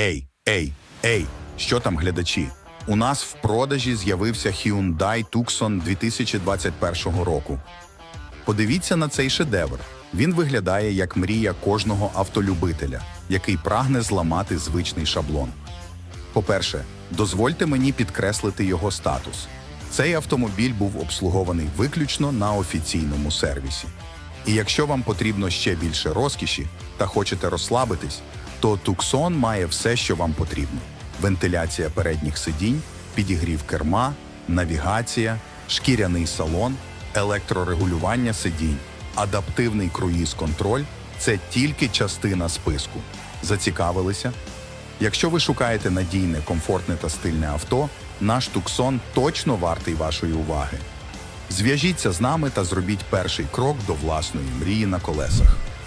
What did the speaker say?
Ей, ей, ей, що там глядачі? У нас в продажі з'явився Hyundai Tucson 2021 року. Подивіться на цей шедевр. Він виглядає як мрія кожного автолюбителя, який прагне зламати звичний шаблон. По-перше, дозвольте мені підкреслити його статус. Цей автомобіль був обслугований виключно на офіційному сервісі. І якщо вам потрібно ще більше розкіші та хочете розслабитись, то Tucson має все, що вам потрібно: вентиляція передніх сидінь, підігрів керма, навігація, шкіряний салон, електрорегулювання сидінь, адаптивний круїз-контроль це тільки частина списку. Зацікавилися? Якщо ви шукаєте надійне, комфортне та стильне авто, наш Туксон точно вартий вашої уваги. Зв'яжіться з нами та зробіть перший крок до власної мрії на колесах.